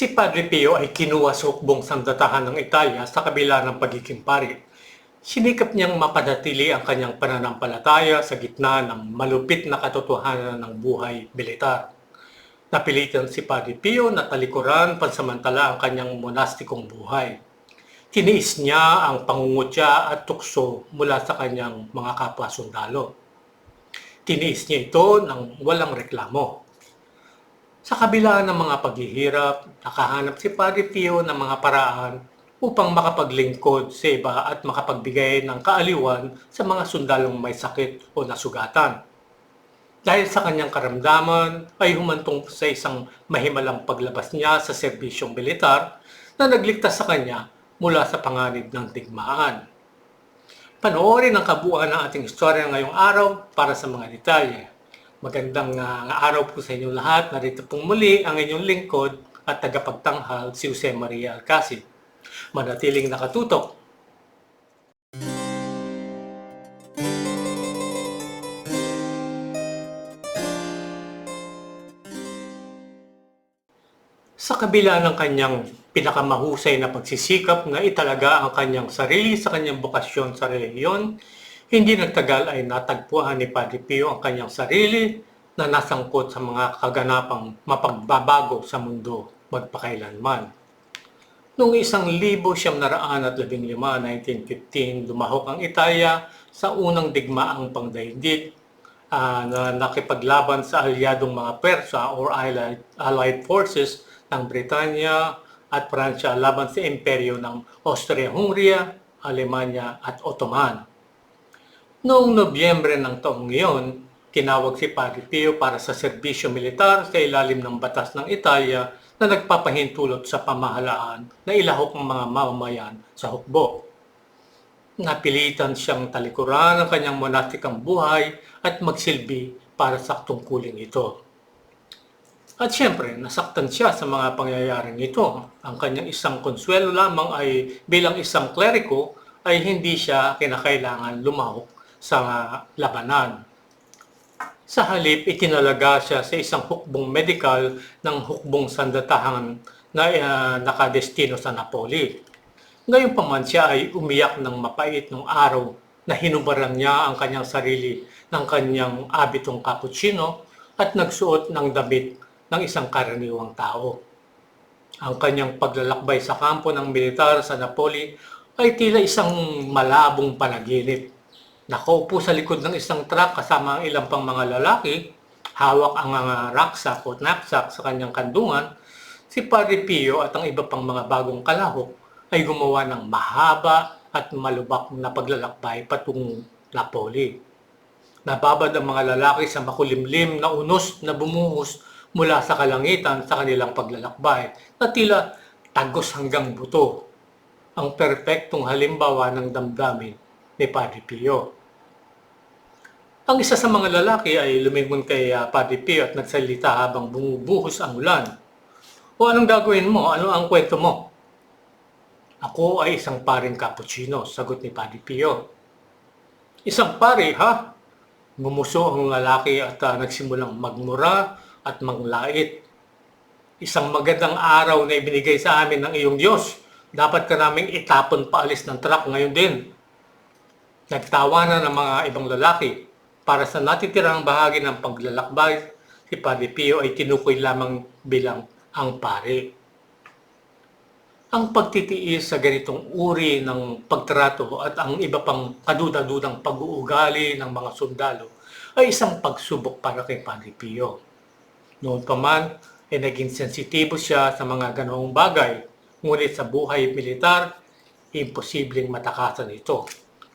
Si Padre Pio ay kinuha sa hukbong sandatahan ng Italia sa kabila ng pagiging pari. Sinikap niyang mapanatili ang kanyang pananampalataya sa gitna ng malupit na katotohanan ng buhay militar. Napilitan si Padre Pio na talikuran pansamantala ang kanyang monastikong buhay. Tiniis niya ang pangungutya at tukso mula sa kanyang mga kapwa sundalo. Tiniis niya ito ng walang reklamo. Sa kabila ng mga paghihirap, nakahanap si Padre Pio ng mga paraan upang makapaglingkod sa iba at makapagbigay ng kaaliwan sa mga sundalong may sakit o nasugatan. Dahil sa kanyang karamdaman ay humantong sa isang mahimalang paglabas niya sa serbisyong militar na nagligtas sa kanya mula sa panganib ng digmaan. Panoorin ang kabuuan ng ating istorya ngayong araw para sa mga detalye. Magandang ah, araw po sa inyong lahat. Narito pong muli ang inyong lingkod at tagapagtanghal si Jose Maria Alcacid. Manatiling nakatutok. Sa kabila ng kanyang pinakamahusay na pagsisikap na italaga ang kanyang sarili sa kanyang bokasyon sa reliyon, hindi nagtagal ay natagpuan ni Padre Pio ang kanyang sarili na nasangkot sa mga kaganapang mapagbabago sa mundo magpakailanman. Noong isang libo siyam naraan at labing lima, 1915, lumahok ang Italia sa unang digmaang pangdaigdig ah, na nakipaglaban sa alyadong mga Persa or Allied, Allied Forces ng Britanya at Pransya laban sa imperyo ng Austria-Hungria, Alemanya at Ottoman. Noong Nobyembre ng taong iyon, tinawag si Padre Pio para sa serbisyo militar sa ilalim ng batas ng Italia na nagpapahintulot sa pamahalaan na ilahok ang mga mamamayan sa hukbo. Napilitan siyang talikuran ang kanyang monastikang buhay at magsilbi para sa tungkulin ito. At siyempre, nasaktan siya sa mga pangyayaring ito. Ang kanyang isang konsuelo lamang ay bilang isang kleriko ay hindi siya kinakailangan lumahok sa labanan. Sa halip, itinalaga siya sa isang hukbong medikal ng hukbong sandatahan na uh, nakadestino sa Napoli. Ngayon pa man siya ay umiyak ng mapait ng araw na hinubaran niya ang kanyang sarili ng kanyang abitong cappuccino at nagsuot ng damit ng isang karaniwang tao. Ang kanyang paglalakbay sa kampo ng militar sa Napoli ay tila isang malabong panaginip. Nakaupo sa likod ng isang truck kasama ang ilang pang mga lalaki, hawak ang mga rucksack o knapsack sa kanyang kandungan, si Padre Pio at ang iba pang mga bagong kalahok ay gumawa ng mahaba at malubak na paglalakbay patungong Napoli. Nababad ang mga lalaki sa makulimlim na unos na bumuhos mula sa kalangitan sa kanilang paglalakbay na tila tagos hanggang buto. Ang perpektong halimbawa ng damdamin ni Padre Pio. Ang isa sa mga lalaki ay lumingon kay uh, Padre Pio at nagsalita habang bumubuhos ang ulan. O anong gagawin mo? Ano ang kwento mo? Ako ay isang paring cappuccino, sagot ni Padre Pio. Isang pare, ha? Gumuso ang lalaki at uh, nagsimulang magmura at manglait. Isang magandang araw na ibinigay sa amin ng iyong Diyos. Dapat ka naming itapon paalis ng truck ngayon din. Nagtawanan ng mga ibang lalaki. Para sa natitirang bahagi ng paglalakbay, si Padre Pio ay tinukoy lamang bilang ang pare. Ang pagtitiis sa ganitong uri ng pagtrato at ang iba pang kaduda-dudang pag-uugali ng mga sundalo ay isang pagsubok para kay Padre Pio. Noon pa man, ay naging sensitibo siya sa mga ganoong bagay, ngunit sa buhay militar, imposibleng matakasan ito.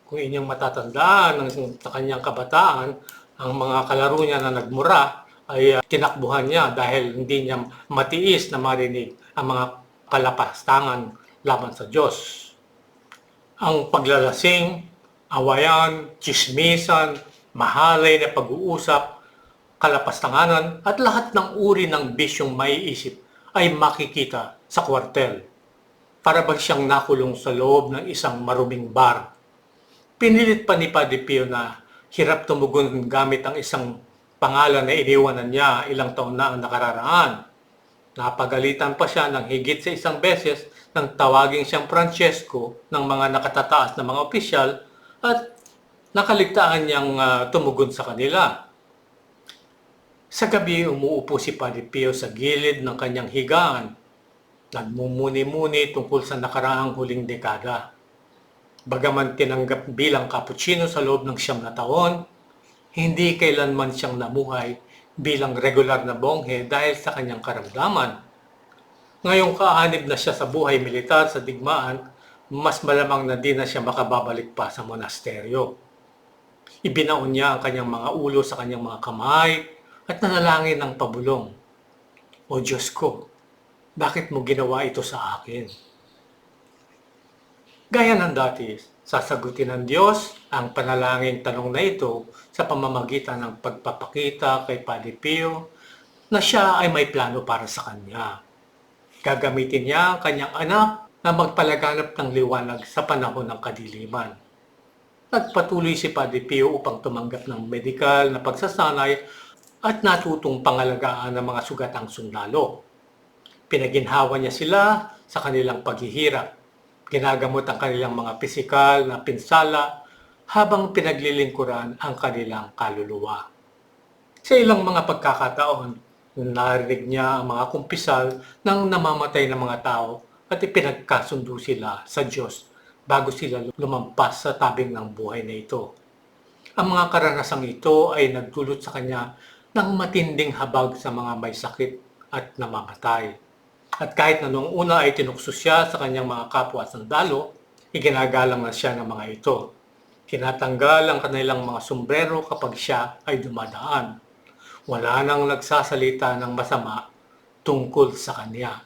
Kung inyong matatandaan ng, kanyang kabataan, ang mga kalaro niya na nagmura ay uh, tinakbuhan niya dahil hindi niya matiis na marinig ang mga kalapastangan laban sa Diyos. Ang paglalasing, awayan, chismisan, mahalay na pag-uusap, kalapastanganan at lahat ng uri ng bisyong maiisip ay makikita sa kwartel. Para bang siyang nakulong sa loob ng isang maruming bar. Pinilit pa ni Padre Pio na hirap tumugon gamit ang isang pangalan na iniwanan niya ilang taon na ang nakararaan. Napagalitan pa siya ng higit sa isang beses nang tawagin siyang Francesco ng mga nakatataas na mga opisyal at nakaligtaan niyang ah, tumugon sa kanila. Sa gabi, umuupo si Padre Pio sa gilid ng kanyang higaan. Nagmumuni-muni tungkol sa nakaraang huling dekada. Bagaman tinanggap bilang cappuccino sa loob ng siyam na taon, hindi kailanman siyang namuhay bilang regular na bonghe dahil sa kanyang karamdaman. Ngayong kaanib na siya sa buhay militar sa digmaan, mas malamang na di na siya makababalik pa sa monasteryo. Ibinaon niya ang kanyang mga ulo sa kanyang mga kamay at nanalangin ng pabulong. O Diyos ko, bakit mo ginawa ito sa akin? Gaya ng dati, sasagutin ng Diyos ang panalangin tanong na ito sa pamamagitan ng pagpapakita kay Padre Pio na siya ay may plano para sa kanya. Gagamitin niya ang kanyang anak na magpalaganap ng liwanag sa panahon ng kadiliman. Nagpatuloy si Padre Pio upang tumanggap ng medikal na pagsasanay at natutong pangalagaan ng mga sugatang sundalo. Pinaginhawa niya sila sa kanilang paghihirap. Ginagamot ang kanilang mga pisikal na pinsala habang pinaglilingkuran ang kanilang kaluluwa. Sa ilang mga pagkakataon, narinig niya ang mga kumpisal ng namamatay na mga tao at ipinagkasundo sila sa Diyos bago sila lumampas sa tabing ng buhay na ito. Ang mga karanasang ito ay nagdulot sa kanya ng matinding habag sa mga may sakit at namamatay. At kahit na noong una ay tinukso siya sa kanyang mga kapwa sandalo, iginagalang na siya ng mga ito. Tinatanggal ang kanilang mga sombrero kapag siya ay dumadaan. Wala nang nagsasalita ng masama tungkol sa kanya.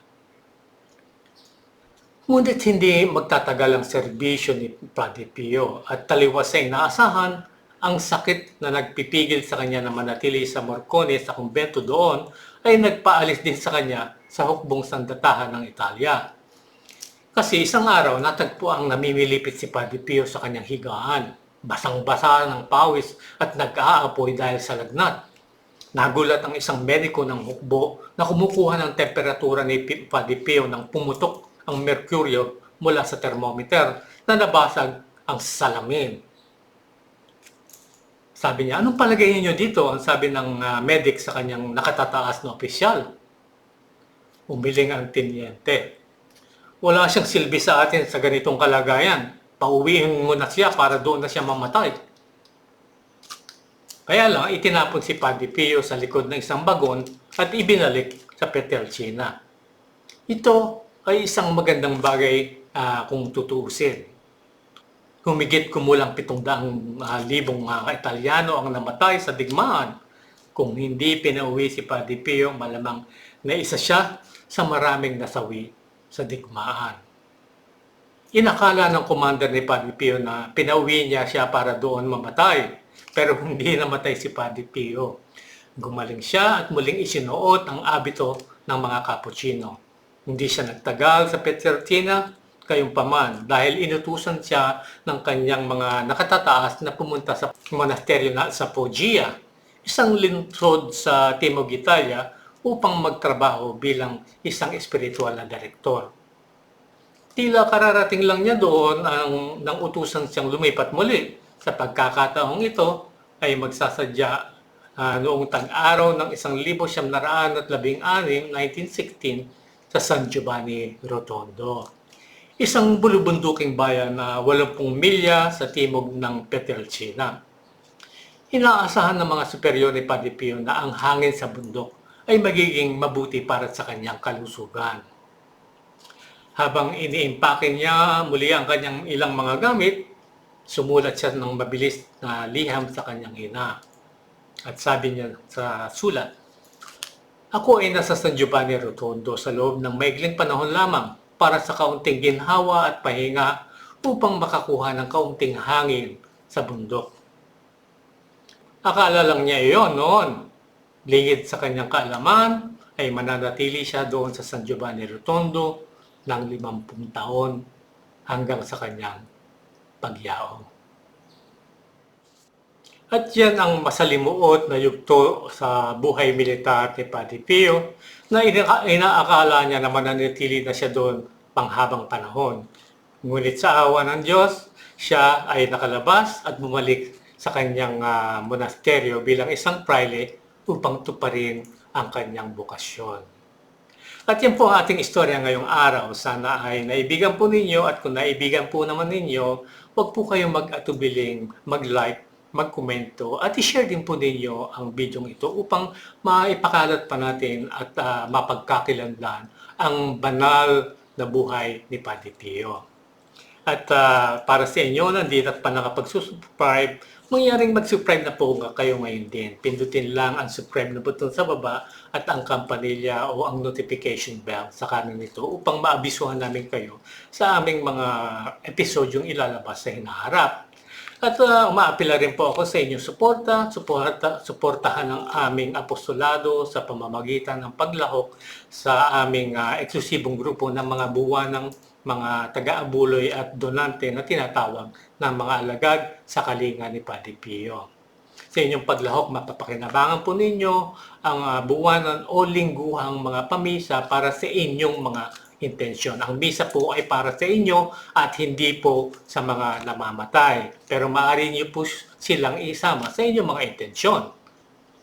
Ngunit hindi magtatagal ang serbisyo ni Padre Pio at taliwas sa inaasahan ang sakit na nagpipigil sa kanya na manatili sa Morcone sa kumbento doon ay nagpaalis din sa kanya sa hukbong sandatahan ng Italia. Kasi isang araw natagpo ang namimilipit si Padre Pio sa kanyang higaan. Basang-basa ng pawis at nag-aapoy dahil sa lagnat. Nagulat ang isang mediko ng hukbo na kumukuha ng temperatura ni Padre Pio nang pumutok ang merkuryo mula sa thermometer na nabasag ang salamin. Sabi niya, anong palagay niyo dito? Ang sabi ng ah, medic sa kanyang nakatataas na opisyal. Umiling ang tinyente. Wala siyang silbi sa atin sa ganitong kalagayan. Pauwiin mo na siya para doon na siya mamatay. Kaya lang, itinapon si Padre Pio sa likod ng isang bagon at ibinalik sa Petelcina. Ito ay isang magandang bagay ah, kung tutuusin. Humigit kumulang pitong daang ah, libong mga Italiano ang namatay sa digmaan. Kung hindi pinauwi si Padre Pio, malamang na isa siya sa maraming nasawi sa digmaan. Inakala ng commander ni Padre Pio na pinauwi niya siya para doon mamatay. Pero hindi namatay si Padre Pio. Gumaling siya at muling isinuot ang abito ng mga cappuccino. Hindi siya nagtagal sa Petrartina, kayong paman dahil inutusan siya ng kanyang mga nakatataas na pumunta sa monasteryo na sa Foggia, isang lungsod sa Timog Italia upang magtrabaho bilang isang espiritual na direktor. Tila kararating lang niya doon ang nang utusan siyang lumipat muli. Sa pagkakataong ito ay magsasadya ah, noong tag-araw ng 1916, 1916 sa San Giovanni Rotondo. Isang bulubunduking bayan na 80 milya sa timog ng Petelcina. Inaasahan ng mga superior ni Padre Pio na ang hangin sa bundok ay magiging mabuti para sa kanyang kalusugan. Habang iniimpake niya muli ang kanyang ilang mga gamit, sumulat siya ng mabilis na liham sa kanyang ina. At sabi niya sa sulat, Ako ay nasa San Giovanni Rotondo sa loob ng maigling panahon lamang para sa kaunting ginhawa at pahinga upang makakuha ng kaunting hangin sa bundok. Akala lang niya iyon noon. Lingid sa kanyang kaalaman ay mananatili siya doon sa San Giovanni Rotondo ng 50 taon hanggang sa kanyang pagyaong. At yan ang masalimuot na yugto sa buhay militar ni Padre Pio na ina- inaakala niya na mananatili na siya doon panghabang panahon. Ngunit sa awa ng Diyos, siya ay nakalabas at bumalik sa kanyang ah, monasteryo bilang isang praile upang tuparin ang kanyang bukasyon. At yan po ang ating istorya ngayong araw. Sana ay naibigan po ninyo at kung naibigan po naman ninyo, huwag po kayong mag-atubiling mag-like, mag-komento at i-share din po ninyo ang video ito upang maipakalat pa natin at ah, mapagkakilanlan ang banal na buhay ni Padre Pio. At ah, para sa inyo, nandito at pa nakapag-subscribe, mangyaring mag-subscribe na po nga kayo ngayon din. Pindutin lang ang subscribe na button sa baba at ang kampanilya o ang notification bell sa kanan nito upang maabisuhan namin kayo sa aming mga episodyong ilalabas sa hinaharap. At uh, umaapila rin po ako sa inyong suporta, suporta, suportahan ang aming apostolado sa pamamagitan ng paglahok sa aming uh, eksklusibong grupo ng mga buwan ng mga taga-abuloy at donante na tinatawag ng mga alagad sa kalinga ni Padre Pio. Sa inyong paglahok, mapapakinabangan po ninyo ang uh, buwanan o lingguhang mga pamisa para sa inyong mga intensyon. Ang misa po ay para sa inyo at hindi po sa mga namamatay. Pero maaari niyo po silang isama sa inyong mga intensyon.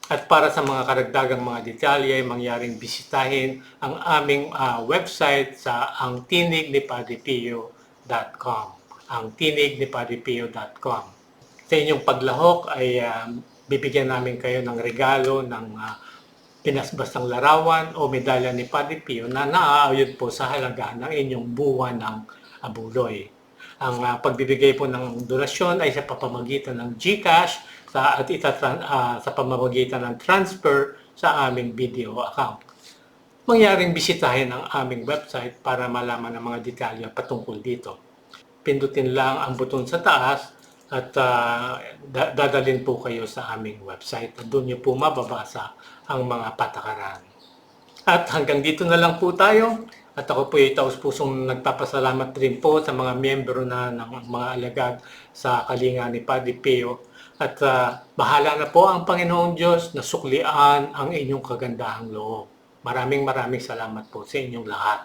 At para sa mga karagdagang mga detalye, mangyaring bisitahin ang aming ah, website sa angtinignipadrepio.com angtinignipadrepio.com Sa inyong paglahok ay ah, bibigyan namin kayo ng regalo ng ah, pinasbas ng larawan o medalya ni Padre Pio na naaayod po sa halaga ng inyong buwan ng abuloy. Ang ah, pagbibigay po ng donasyon ay sa papamagitan ng GCash sa, at itatran, ah, sa pamamagitan ng transfer sa aming video account. Mangyaring bisitahin ang aming website para malaman ang mga detalye patungkol dito. Pindutin lang ang buton sa taas at ah, da- dadalhin po kayo sa aming website. Doon niyo po mababasa ang mga patakaran. At hanggang dito na lang po tayo. At ako po ay taos pusong nagpapasalamat rin po sa mga miyembro na ng mga alagad sa kalinga ni Padre Pio. At ah, bahala na po ang Panginoong Diyos na suklian ang inyong kagandahang loob. Maraming maraming salamat po sa inyong lahat.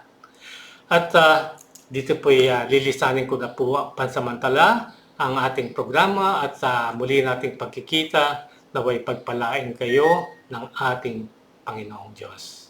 At ah, dito po ay ah, lilisanin ko na po pansamantala ang ating programa at sa muli nating pagkikita naway pagpalain kayo ng ating Panginoong Diyos.